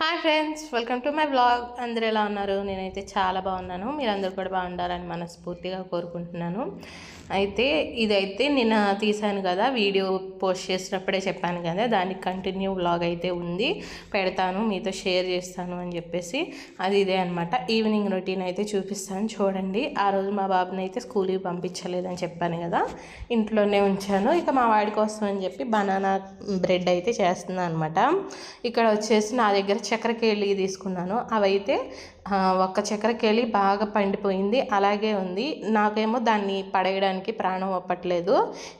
Hi friends welcome to my blog అందరు ఎలా ఉన్నారు? నేనైతే చాలా బాగున్నాను. మీరందరూ కూడా బాగుండాలని మనస్ఫూర్తిగా కోరుకుంటున్నాను. అయితే ఇదైతే నిన్న తీశాను కదా వీడియో పోస్ట్ చేసినప్పుడే చెప్పాను కదా దానికి కంటిన్యూ బ్లాగ్ అయితే ఉంది. పెడతాను మీతో షేర్ చేస్తాను అని చెప్పేసి. అది ఇదే అనమాట ఈవినింగ్ రొటీన్ అయితే చూపిస్తాను చూడండి. ఆ రోజు మా బాబుని అయితే స్కూల్కి పంపించలేదని చెప్పాను కదా ఇంట్లోనే ఉంచాను. ఇక మా వాడి కోసం అని చెప్పి బనానా బ్రెడ్ అయితే చేస్తున్నాను అనమాట ఇక్కడ వచ్చేసి నా దగ్గర చక్కెరకేళి తీసుకున్నాను. అవైతే ఒక్క చక్కెరకేళి బాగా పండిపోయింది. అలాగే ఉంది. నాకేమో దాన్ని పడేయడానికి ప్రాణం ఒప్పట్లేదు.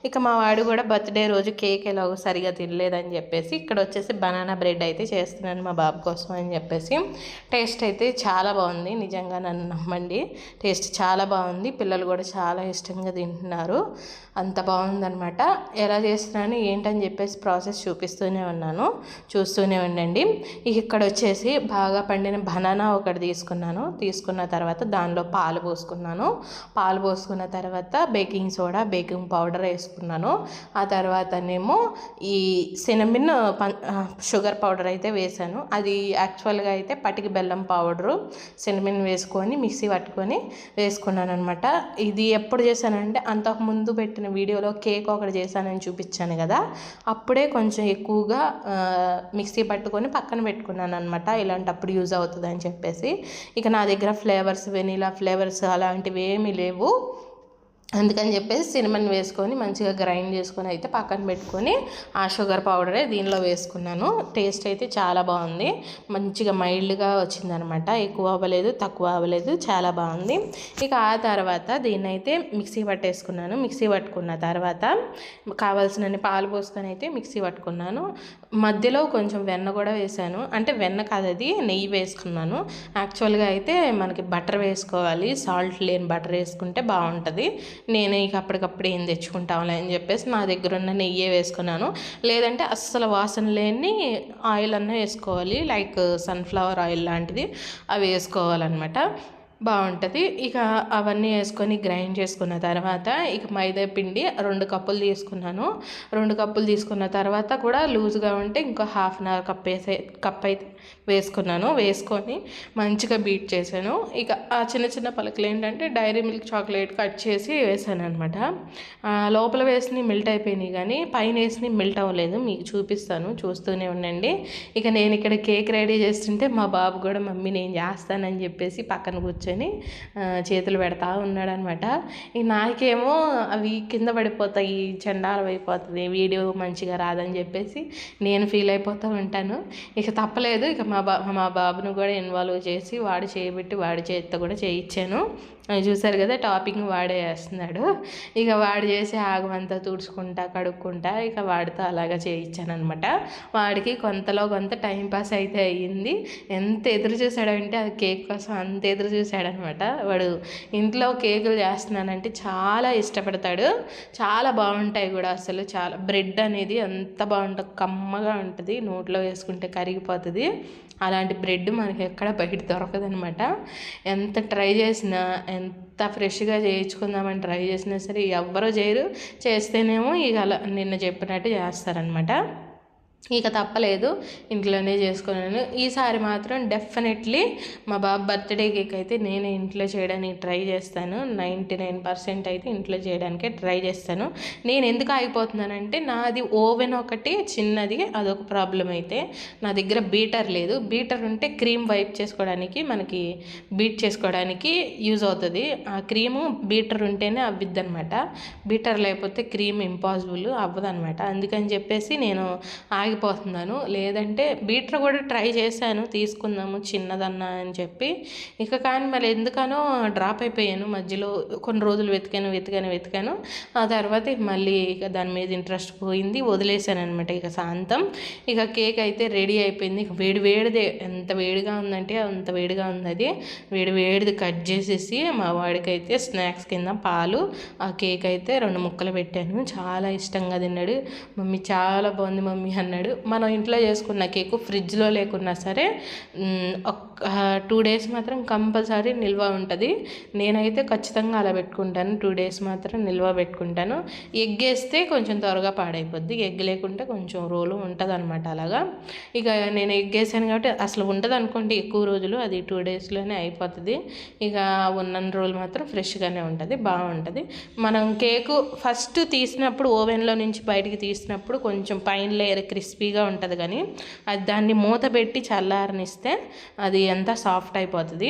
ఇక మా వాడు కూడా బర్త్డే రోజు కేక్ ఎలాగో సరిగా తినలేదని చెప్పేసి ఇక్కడ వచ్చేసి బనానా బ్రెడ్ అయితే చేస్తున్నాను మా బాబు కోసం అని చెప్పేసి. టేస్ట్ అయితే చాలా బాగుంది. నిజంగా నన్ను నమ్మండి. టేస్ట్ చాలా బాగుంది. పిల్లలు కూడా చాలా ఇష్టంగా తింటున్నారు. అంత బాగుందనమాట ఎలా చేస్తున్నాను ఏంటని చెప్పేసి ప్రాసెస్ చూపిస్తూనే ఉన్నాను. చూస్తూనే ఉండండి. ఇక ఇక్కడ వచ్చేసి బాగా పండిన బనానా ఒకటి తీసుకు తీసుకున్నాను తీసుకున్న తర్వాత దానిలో పాలు పోసుకున్నాను. పాలు పోసుకున్న తర్వాత బేకింగ్ సోడా బేకింగ్ పౌడర్ వేసుకున్నాను. ఆ తర్వాతనేమో ఈ సినమిన్ పం షుగర్ పౌడర్ అయితే వేసాను. అది యాక్చువల్గా అయితే పటికి బెల్లం పౌడరు సినమిన్ వేసుకొని మిక్సీ పట్టుకొని వేసుకున్నాను అనమాట ఇది ఎప్పుడు చేశానంటే అంతకు ముందు పెట్టిన వీడియోలో కేక్ ఒకటి చేశానని చూపించాను కదా. అప్పుడే కొంచెం ఎక్కువగా మిక్సీ పట్టుకొని పక్కన పెట్టుకున్నాను అనమాట ఇలాంటప్పుడు యూజ్ అవుతుంది అని చెప్పేసి. ఇక నా దగ్గర ఫ్లేవర్స్ వెనీలా ఫ్లేవర్స్ అలాంటివి ఏమీ లేవు. అందుకని చెప్పేసి సినిమన్ వేసుకొని మంచిగా గ్రైండ్ చేసుకొని అయితే పక్కన పెట్టుకొని ఆ షుగర్ పౌడరే దీనిలో వేసుకున్నాను. టేస్ట్ అయితే చాలా బాగుంది. మంచిగా మైల్డ్గా వచ్చిందనమాట. ఎక్కువ అవ్వలేదు తక్కువ అవ్వలేదు చాలా బాగుంది. ఇక ఆ తర్వాత దీన్నైతే మిక్సీ పట్టేసుకున్నాను. మిక్సీ పట్టుకున్న తర్వాత కావాల్సినన్ని పాలు పోసుకొని అయితే మిక్సీ పట్టుకున్నాను. మధ్యలో కొంచెం వెన్న కూడా వేసాను. అంటే వెన్న కాదు అది నెయ్యి వేసుకున్నాను. యాక్చువల్గా అయితే మనకి బటర్ వేసుకోవాలి. సాల్ట్ లేని బటర్ వేసుకుంటే బాగుంటుంది. నేను ఇక అప్పటికప్పుడు ఏం తెచ్చుకుంటాంలే అని చెప్పేసి నా దగ్గర ఉన్న నెయ్యే వేసుకున్నాను. లేదంటే అస్సలు వాసన లేని ఆయిల్ అన్న వేసుకోవాలి. లైక్ సన్ఫ్లవర్ ఆయిల్ లాంటిది అవి వేసుకోవాలన్నమాట. బాగుంటుంది. ఇక అవన్నీ వేసుకొని గ్రైండ్ చేసుకున్న తర్వాత ఇక మైదా పిండి రెండు కప్పులు తీసుకున్నాను. రెండు కప్పులు తీసుకున్న తర్వాత కూడా లూజ్గా ఉంటే ఇంకో హాఫ్ అన్ అవర్ కప్ వేసే కప్ అయితే వేసుకున్నాను. వేసుకొని మంచిగా బీట్ చేశాను. ఇక ఆ చిన్న చిన్న పలకలు ఏంటంటే డైరీ మిల్క్ చాక్లెట్ కట్ చేసి వేసాను అనమాట లోపల వేసినవి మిల్ట్ అయిపోయినాయి కానీ పైన వేసినవి మిల్ట్ అవ్వలేదు. మీకు చూపిస్తాను. చూస్తూనే ఉండండి. ఇక నేను ఇక్కడ కేక్ రెడీ చేస్తుంటే మా బాబు కూడా మమ్మీ నేను చేస్తానని చెప్పేసి పక్కన కూర్చొని కూర్చొని చేతులు పెడతా ఉన్నాడనమాట ఇక నాకేమో అవి కింద పడిపోతాయి చండాలం అయిపోతుంది వీడియో మంచిగా రాదని చెప్పేసి నేను ఫీల్ అయిపోతూ ఉంటాను. ఇక తప్పలేదు ఇక మా బా మా బాబును కూడా ఇన్వాల్వ్ చేసి వాడు చేయబెట్టి వాడి చేతితో కూడా చేయించాను చూసారు కదా టాపింగ్ వాడే చేస్తున్నాడు. ఇక వాడు చేసి ఆగమంతా తుడుచుకుంటా కడుక్కుంటా ఇక వాడితో అలాగా చేయించాను అనమాట వాడికి కొంతలో కొంత టైం పాస్ అయితే అయ్యింది. ఎంత ఎదురు చూశాడంటే అది కేక్ కోసం అంత ఎదురు చూశాడనమాట వాడు ఇంట్లో కేకులు చేస్తున్నానంటే చాలా ఇష్టపడతాడు. చాలా బాగుంటాయి కూడా అసలు. చాలా బ్రెడ్ అనేది ఎంత బాగుంటుంది కమ్మగా ఉంటుంది. నోట్లో వేసుకుంటే కరిగిపోతుంది. అలాంటి బ్రెడ్ మనకి ఎక్కడ బయట దొరకదనమాట ఎంత ట్రై చేసినా ఎంత ఫ్రెష్గా చేయించుకుందామని ట్రై చేసినా సరే ఎవ్వరూ చేయరు. చేస్తేనేమో ఇక అలా నిన్న చెప్పినట్టు చేస్తారనమాట ఇక తప్పలేదు ఇంట్లోనే చేసుకున్నాను. ఈసారి మాత్రం డెఫినెట్లీ మా బాబు బర్త్డే కేక్ అయితే నేనే ఇంట్లో చేయడానికి ట్రై చేస్తాను. నైంటీ నైన్ పర్సెంట్ అయితే ఇంట్లో చేయడానికే ట్రై చేస్తాను. నేను ఎందుకు ఆగిపోతున్నానంటే నాది ఓవెన్ ఒకటి చిన్నది అదొక ప్రాబ్లం అయితే. నా దగ్గర బీటర్ లేదు. బీటర్ ఉంటే క్రీమ్ వైప్ చేసుకోవడానికి మనకి బీట్ చేసుకోవడానికి యూజ్ అవుతుంది. ఆ క్రీము బీటర్ ఉంటేనే అవ్విద్ది అనమాట బీటర్ లేకపోతే క్రీమ్ ఇంపాసిబుల్ అవ్వదన్నమాట. అందుకని చెప్పేసి నేను ఆగిపోతున్నాను. లేదంటే బీటర్ కూడా ట్రై చేశాను తీసుకుందాము చిన్నదన్నా అని చెప్పి. ఇక కానీ మరి ఎందుకనో డ్రాప్ అయిపోయాను మధ్యలో. కొన్ని రోజులు వెతికాను వెతికాను వెతికాను. ఆ తర్వాత మళ్ళీ ఇక దాని మీద ఇంట్రెస్ట్ పోయింది వదిలేసాను అనమాట ఇక శాంతం ఇక కేక్ అయితే రెడీ అయిపోయింది. ఇక వేడి వేడిదే. ఎంత వేడిగా ఉందంటే అంత వేడిగా ఉంది అది. వేడి వేడిది కట్ చేసేసి మా వాడికి అయితే స్నాక్స్ కింద పాలు ఆ కేక్ అయితే రెండు ముక్కలు పెట్టాను. చాలా ఇష్టంగా తిన్నాడు. మమ్మీ చాలా బాగుంది మమ్మీ అన్నాడు అన్నాడు మనం ఇంట్లో చేసుకున్న కేకు ఫ్రిడ్జ్లో లేకున్నా సరే ఒక టూ డేస్ మాత్రం కంపల్సరీ నిల్వ ఉంటుంది. నేనైతే ఖచ్చితంగా అలా పెట్టుకుంటాను. టూ డేస్ మాత్రం నిల్వ పెట్టుకుంటాను. ఎగ్ వేస్తే కొంచెం త్వరగా పాడైపోద్ది. ఎగ్ లేకుంటే కొంచెం రోలు ఉంటుంది అనమాట అలాగా. ఇక నేను ఎగ్ వేసాను కాబట్టి అసలు ఉంటుంది అనుకోండి ఎక్కువ రోజులు అది టూ డేస్లోనే అయిపోతుంది. ఇక ఉన్న రోజులు మాత్రం ఫ్రెష్గానే ఉంటుంది బాగుంటుంది. మనం కేకు ఫస్ట్ తీసినప్పుడు ఓవెన్లో నుంచి బయటికి తీసినప్పుడు కొంచెం పైన లేయర్ క్రిస్పీగా ఉంటుంది కానీ అది దాన్ని మూత పెట్టి చల్లారనిస్తే అది ఎంత సాఫ్ట్ అయిపోతుంది.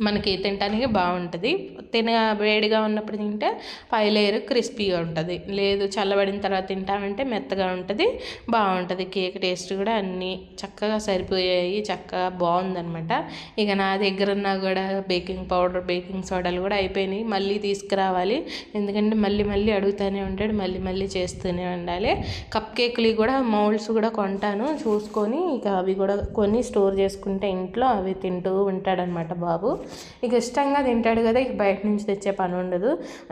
మనకి తినడానికి బాగుంటుంది. తిన వేడిగా ఉన్నప్పుడు తింటే పై లేయర్ క్రిస్పీగా ఉంటుంది. లేదు చల్లబడిన తర్వాత తింటామంటే మెత్తగా ఉంటుంది. బాగుంటుంది. కేక్ టేస్ట్ కూడా అన్నీ చక్కగా సరిపోయాయి. చక్కగా బాగుందనమాట ఇక నా దగ్గర ఉన్న కూడా బేకింగ్ పౌడర్ బేకింగ్ సోడాలు కూడా అయిపోయినాయి. మళ్ళీ తీసుకురావాలి. ఎందుకంటే మళ్ళీ మళ్ళీ అడుగుతూనే ఉంటాడు. మళ్ళీ మళ్ళీ చేస్తూనే ఉండాలి. కప్ కేకులు కూడా మౌల్డ్స్ కూడా కొంటాను. చూసుకొని ఇక అవి కూడా కొన్ని స్టోర్ చేసుకుంటే ఇంట్లో అవి తింటూ ఉంటాడనమాట బాబు. ఇక ఇష్టంగా తింటాడు కదా ఇక బయట నుంచి తెచ్చే పని ఉండదు.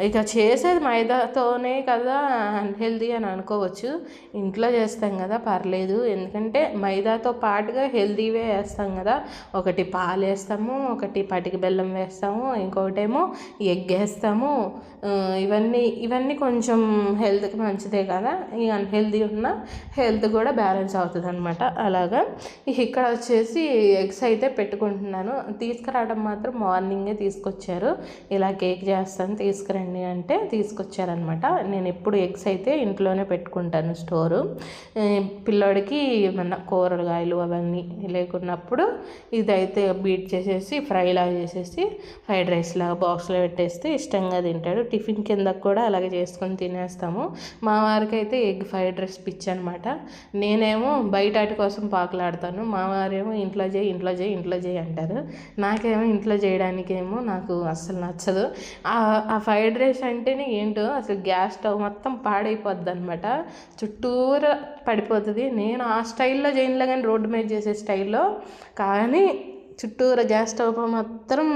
ఇక చేసేది మైదాతోనే కదా అన్హెల్దీ అని అనుకోవచ్చు. ఇంట్లో చేస్తాం కదా పర్లేదు. ఎందుకంటే మైదాతో పాటుగా హెల్దీవే వేస్తాం కదా. ఒకటి పాలు వేస్తాము ఒకటి పటికి బెల్లం వేస్తాము ఇంకొకటేమో ఎగ్ వేస్తాము. ఇవన్నీ ఇవన్నీ కొంచెం హెల్త్కి మంచిదే కదా. ఈ అన్హెల్దీ ఉన్న హెల్త్ కూడా బ్యాలెన్స్ అవుతుంది అనమాట అలాగా ఇక్కడ వచ్చేసి ఎగ్స్ అయితే పెట్టుకుంటున్నాను. తీసుకురావడం మాత్రం మార్నింగే తీసుకొచ్చారు. ఇలా కేక్ చేస్తాను తీసుకురండి అంటే తీసుకొచ్చారనమాట నేను ఎప్పుడు ఎగ్స్ అయితే ఇంట్లోనే పెట్టుకుంటాను స్టోరు. పిల్లోడికి ఏమన్నా కూరగాయలు అవన్నీ లేకున్నప్పుడు ఇదైతే బీట్ చేసేసి ఫ్రైలా చేసేసి ఫ్రైడ్ రైస్ లాగా బాక్స్లో పెట్టేస్తే ఇష్టంగా తింటాడు. టిఫిన్ కింద కూడా అలాగే చేసుకొని తినేస్తాము. మా వారికి అయితే ఎగ్ ఫ్రైడ్ రైస్ పిచ్చి అనమాట నేనేమో బయట కోసం పాకులాడతాను. మా వారేమో ఇంట్లో చేయి ఇంట్లో చేయి ఇంట్లో చేయి అంటారు. నాకేమో ఇంట్లో చేయడానికేమో నాకు అస్సలు నచ్చదు. ఆ ఫ్రైడ్ రైస్ అంటేనే ఏంటో అసలు గ్యాస్ స్టవ్ మొత్తం పాడైపోద్ది అనమాట చుట్టూరా పడిపోతుంది. నేను ఆ స్టైల్లో చేయలే కానీ రోడ్డు మీద చేసే స్టైల్లో. కానీ చుట్టూరా గ్యాస్ స్టవ్ మాత్రం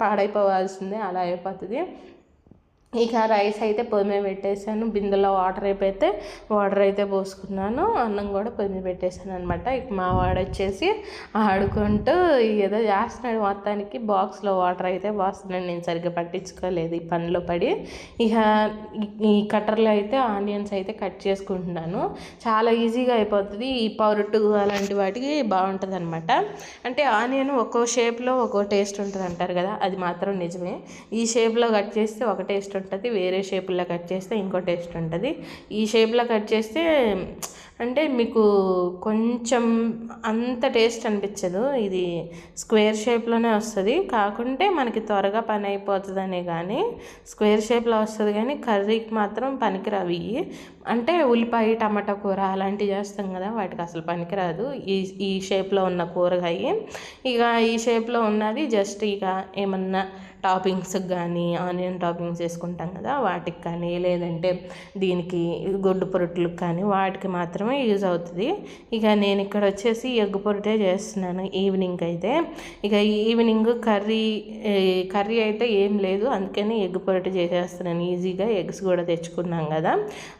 పాడైపోవాల్సిందే అలా అయిపోతుంది. ఇక రైస్ అయితే పొయ్యి మీద పెట్టేశాను. బిందెలో వాటర్ అయిపోతే వాటర్ అయితే పోసుకున్నాను. అన్నం కూడా పొయ్యి మీద పెట్టేశాను అనమాట ఇక మా వాడు వచ్చేసి ఆడుకుంటూ ఏదో చేస్తున్నాడు. మొత్తానికి బాక్స్లో వాటర్ అయితే పోస్తున్నాడు. నేను సరిగ్గా పట్టించుకోలేదు ఈ పనిలో పడి. ఇక ఈ కట్టర్లో అయితే ఆనియన్స్ అయితే కట్ చేసుకుంటున్నాను. చాలా ఈజీగా అయిపోతుంది. ఈ పౌరుట్టు అలాంటి వాటికి బాగుంటుంది అనమాట అంటే ఆనియన్ ఒక్కో షేప్లో ఒక్కో టేస్ట్ ఉంటుంది అంటారు కదా అది మాత్రం నిజమే. ఈ షేప్లో కట్ చేస్తే ఒక టేస్ట్ ఉంటుంది వేరే షేప్లో కట్ చేస్తే ఇంకో టేస్ట్ ఉంటుంది. ఈ షేప్లో కట్ చేస్తే అంటే మీకు కొంచెం అంత టేస్ట్ అనిపించదు. ఇది స్క్వేర్ షేప్లోనే వస్తుంది. కాకుంటే మనకి త్వరగా పని అయిపోతుందనే కానీ స్క్వేర్ షేప్లో వస్తుంది కానీ కర్రీకి మాత్రం పనికిరావి. అంటే ఉల్లిపాయ టమాటా కూర అలాంటివి చేస్తాం కదా వాటికి అసలు పనికిరాదు. ఈ ఈ షేప్లో ఉన్న కూరగాయ. ఇక ఈ షేప్లో ఉన్నది జస్ట్ ఇక ఏమన్నా టాపింగ్స్ కానీ ఆనియన్ టాపింగ్స్ వేసుకుంటాం కదా వాటికి కానీ లేదంటే దీనికి గొడ్డు పొరుట్లకు కానీ వాటికి మాత్రం మాత్రమే యూజ్ అవుతుంది. ఇక నేను ఇక్కడ వచ్చేసి ఎగ్ పొరటే చేస్తున్నాను ఈవినింగ్ అయితే. ఇక ఈవినింగ్ కర్రీ కర్రీ అయితే ఏం లేదు. అందుకని ఎగ్ పొరట చేసేస్తున్నాను. ఈజీగా ఎగ్స్ కూడా తెచ్చుకున్నాం కదా.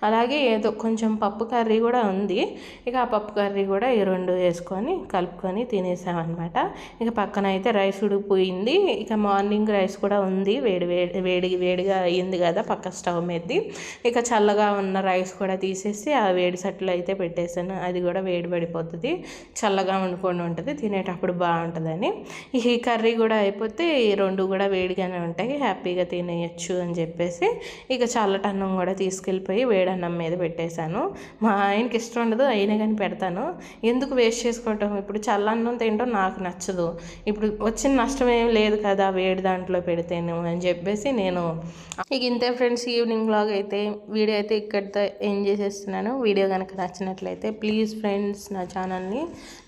అలాగే ఏదో కొంచెం పప్పు కర్రీ కూడా ఉంది. ఇక ఆ పప్పు కర్రీ కూడా ఈ రెండు వేసుకొని కలుపుకొని తినేసామన్నమాట. ఇక పక్కన అయితే రైస్ ఉడికిపోయింది. ఇక మార్నింగ్ రైస్ కూడా ఉంది. వేడి వేడి వేడి వేడిగా అయ్యింది కదా పక్క స్టవ్ మీద. ఇక చల్లగా ఉన్న రైస్ కూడా తీసేసి ఆ వేడి సట్లు అయితే పెట్టేసాను అది కూడా వేడి పడిపోతుంది. చల్లగా వండుకొని ఉంటుంది. తినేటప్పుడు బాగుంటుందని. ఈ కర్రీ కూడా అయిపోతే ఈ రెండు కూడా వేడిగానే ఉంటాయి. హ్యాపీగా తినేయచ్చు అని చెప్పేసి ఇక చల్లటన్నం కూడా తీసుకెళ్ళిపోయి వేడన్నం మీద పెట్టేశాను. మా ఆయనకి ఇష్టం ఉండదు. అయినా కానీ పెడతాను. ఎందుకు వేస్ట్ చేసుకోవటం ఇప్పుడు చల్లన్నం తినడం నాకు నచ్చదు. ఇప్పుడు వచ్చిన నష్టం ఏం లేదు కదా వేడి దాంట్లో పెడితేను అని చెప్పేసి నేను ఇక ఇంతే ఫ్రెండ్స్. ఈవినింగ్ బ్లాగ్ అయితే వీడియో అయితే ఇక్కడితో ఏం చేసేస్తున్నాను. వీడియో కనుక నచ్చినట్లయితే ప్లీజ్ ఫ్రెండ్స్ నా ఛానల్ని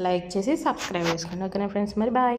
లైక్ చేసి సబ్స్క్రైబ్ చేసుకోండి. ఓకేనా ఫ్రెండ్స్? మరి బాయ్.